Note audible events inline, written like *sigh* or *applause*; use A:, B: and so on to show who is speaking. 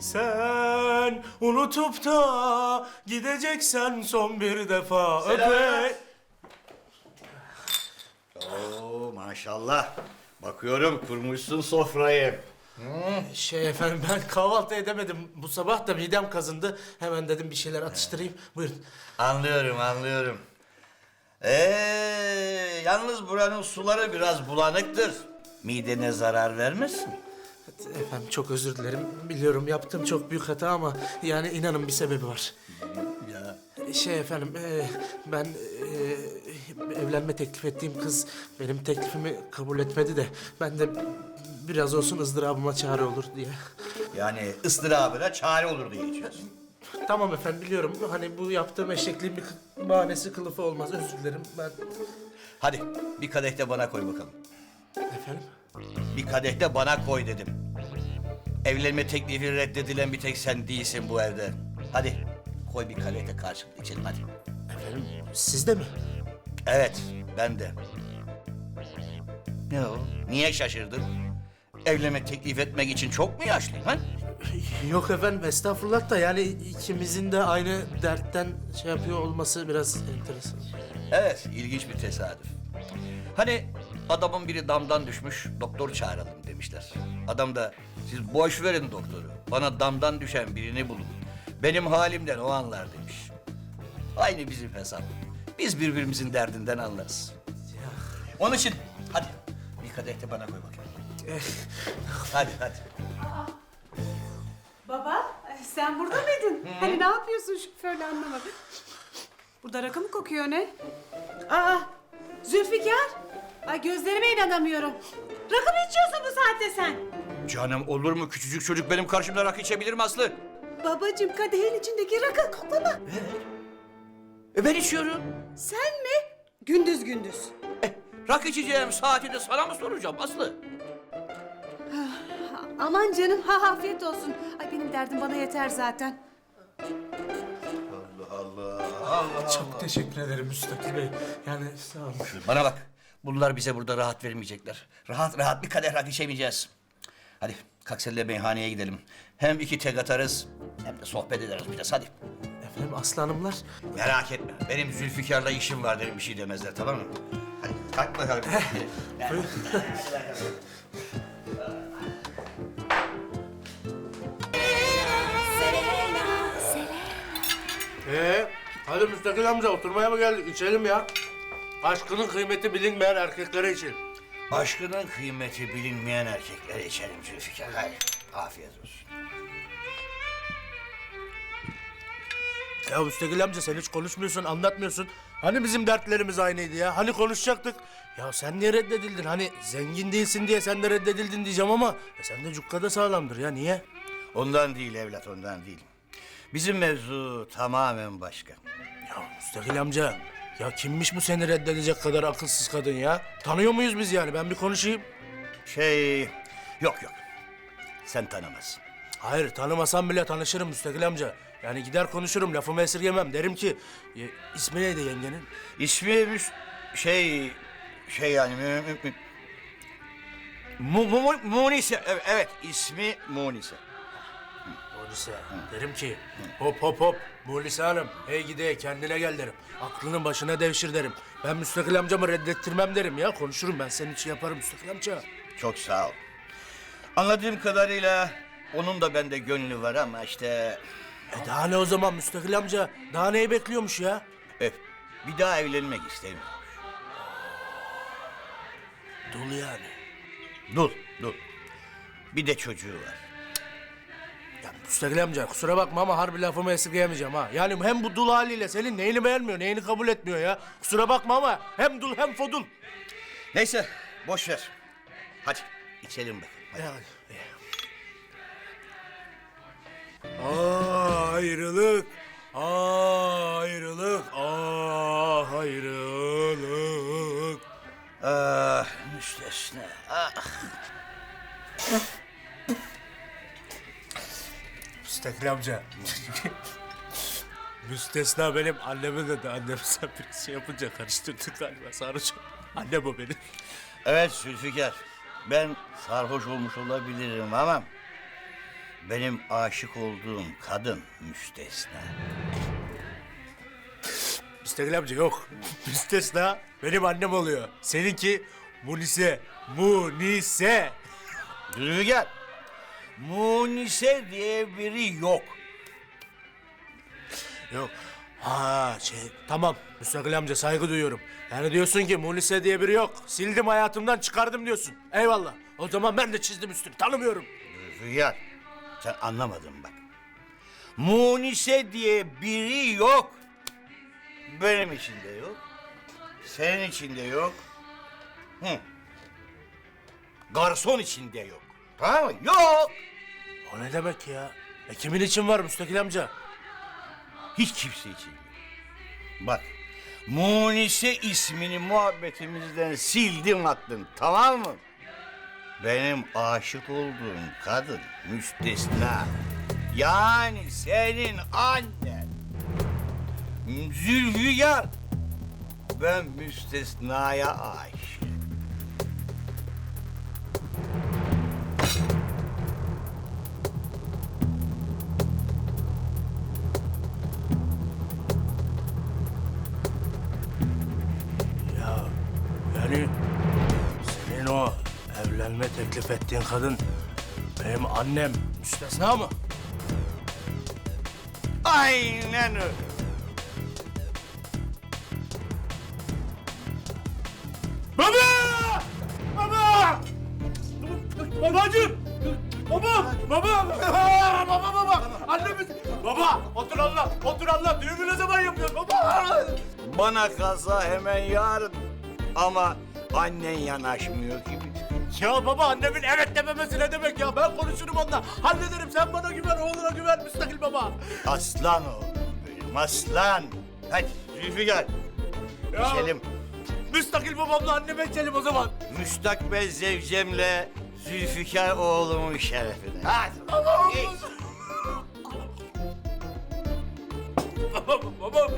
A: Sen unutup da gideceksen son bir defa öpe.
B: Oo maşallah. Bakıyorum kurmuşsun sofrayı.
A: Şey efendim ben kahvaltı edemedim. Bu sabah da midem kazındı. Hemen dedim bir şeyler atıştırayım. Buyurun.
B: Anlıyorum, anlıyorum. Ee, yalnız buranın suları biraz bulanıktır. Midene zarar vermesin.
A: Efendim çok özür dilerim. Biliyorum yaptığım çok büyük hata ama yani inanın bir sebebi var.
B: Ya.
A: Şey efendim e, ben e, evlenme teklif ettiğim kız benim teklifimi kabul etmedi de ben de biraz olsun ızdırabıma çare olur diye.
B: Yani ıstırabına çare olur diye içiyorsun.
A: Tamam efendim biliyorum hani bu yaptığım eşekliğin bir kı- bahanesi kılıfı olmaz özür dilerim ben.
B: Hadi bir kadeh de bana koy bakalım.
A: Efendim?
B: Bir kadeh de bana koy dedim. Evlenme teklifi reddedilen bir tek sen değilsin bu evde. Hadi koy bir kadeh de karşılıklı içelim hadi.
A: Efendim siz de mi?
B: Evet, ben de. Ne o? Niye şaşırdın? Evlenme teklif etmek için çok mu yaşlıyım ha? *laughs*
A: Yok efendim estağfurullah da yani ikimizin de aynı dertten şey yapıyor olması biraz enteresan.
B: Evet, ilginç bir tesadüf. Hani adamın biri damdan düşmüş, doktor çağıralım demişler. Adam da siz boş verin doktoru, bana damdan düşen birini bulun. Benim halimden o anlar demiş. Aynı bizim hesap. Biz birbirimizin derdinden anlarız. Onun için hadi bir kadeh de bana koy bakayım. hadi hadi.
C: Baba, sen burada mıydın? Hani ne yapıyorsun şoförle anlamadım. Burada rakı mı kokuyor ne? Aa, Zülfikar. Ay gözlerime inanamıyorum. Rakı mı içiyorsun bu saatte sen?
B: Canım olur mu küçücük çocuk benim karşımda rakı içebilir mi Aslı?
C: Babacığım kadehin içindeki rakı koklama.
B: E ben içiyorum.
C: Sen mi? Gündüz gündüz.
B: E, rakı içeceğim saatini sana mı soracağım Aslı?
C: Aman canım, ha afiyet olsun. Ay benim derdim bana yeter zaten.
A: Çok teşekkür ederim Müstakil Bey. Yani sağ olun.
B: Bana bak. Bunlar bize burada rahat vermeyecekler. Rahat rahat bir kadeh rakı içemeyeceğiz. Hadi kalk seninle meyhaneye gidelim. Hem iki tek atarız hem de sohbet ederiz biraz hadi.
A: Efendim aslanımlar
B: Merak etme. Benim Zülfikar'la işim var derim bir şey demezler tamam mı? Hadi kalk bakalım.
A: Ee, hadi Müstakil amca oturmaya mı geldik? İçelim ya. Aşkının kıymeti bilinmeyen erkeklere için.
B: Aşkının kıymeti bilinmeyen erkeklere içelim Zülfikar. Hadi afiyet olsun.
A: Ya Müstakil amca sen hiç konuşmuyorsun, anlatmıyorsun. Hani bizim dertlerimiz aynıydı ya? Hani konuşacaktık? Ya sen niye reddedildin? Hani zengin değilsin diye sen de reddedildin diyeceğim ama... E sen de cukkada sağlamdır ya, niye?
B: Ondan değil evlat ondan değil. Bizim mevzu tamamen başka.
A: Ya Müstakil amca, ya kimmiş bu seni reddedecek kadar akılsız kadın ya? Tanıyor muyuz biz yani? Ben bir konuşayım.
B: Şey yok yok. Sen tanımazsın.
A: Hayır, tanımasam bile tanışırım Müstakil amca. Yani gider konuşurum, lafımı esirgemem. Derim ki, e, ismi neydi yengenin?
B: İsmi müs- şey şey yani mü, mü, mü- Mu, mu, mu- Munise evet, evet ismi Munise.
A: Polise. Derim ki, hop hop hop, Mulise Hanım, hey gide kendine gel derim. Aklının başına devşir derim. Ben Müstakil amcamı reddettirmem derim ya. Konuşurum ben senin için yaparım Müstakil amca.
B: Çok sağ ol. Anladığım kadarıyla onun da bende gönlü var ama işte
A: E daha ne o zaman Müstakil amca? Daha neyi bekliyormuş ya?
B: öf, bir daha evlenmek istemiyor.
A: Dul yani.
B: Dur dur. Bir de çocuğu var.
A: Ya Müstakil amca kusura bakma ama harbi lafımı esirgeyemeyeceğim ha. Yani hem bu dul haliyle senin neyini beğenmiyor, neyini kabul etmiyor ya. Kusura bakma ama hem dul hem fodul.
B: Neyse boş ver. Hadi içelim bakalım. hadi.
A: Yani. Aa, ayrılık. Aa, ayrılık. Aa, ayrılık.
B: Ah müstesna. Ah.
A: Müstakil amca. *laughs* Müstesna benim anneme dedi. Annem sen bir şey yapınca karıştırdık galiba sarhoş. Annem o benim.
B: Evet Zülfikar. Ben sarhoş olmuş olabilirim ama benim aşık olduğum kadın müstesna.
A: Müstakil amca yok. Müstesna benim annem oluyor. Seninki Munise. Munise.
B: Zülfikar, Munise diye biri yok.
A: Yok. Ha şey tamam Müstakil amca saygı duyuyorum. Yani diyorsun ki Munise diye biri yok. Sildim hayatımdan çıkardım diyorsun. Eyvallah. O zaman ben de çizdim üstünü. Tanımıyorum.
B: Zülfikar, sen anlamadın bak. Munise diye biri yok. Benim için de yok. Senin için de yok. Hı. Garson için de yok. Tamam mı? Yok.
A: O ne demek ya? E kimin için var Müstakil amca?
B: Hiç kimse için. Bak, Munise ismini muhabbetimizden sildim attım, tamam mı? Benim aşık olduğum kadın müstesna. Yani senin annen. Zülfikar. Ben müstesnaya aşık.
A: Evlenme teklif ettiğin kadın benim annem müstesna mı?
B: Aynen öyle.
A: Baba! Baba! Babacığım! Baba! Baba! Baba baba! Annemiz! Baba! Otur Allah! Otur Allah! Düğümü ne zaman yapıyorsun baba?
B: Bana kalsa hemen yarın. Ama annen yanaşmıyor gibi.
A: Ya baba annemin evet dememesi ne demek ya? Ben konuşurum onunla. Hallederim. Sen bana güven, oğluna güven müstakil baba.
B: Aslan oğlum benim aslan. Hadi Zülfikar.
A: Ya.
B: İçelim.
A: Müstakil babamla anneme içelim o zaman.
B: Müstakbel zevcemle Zülfikar oğlumun şerefine. Hadi.
A: Babam, babam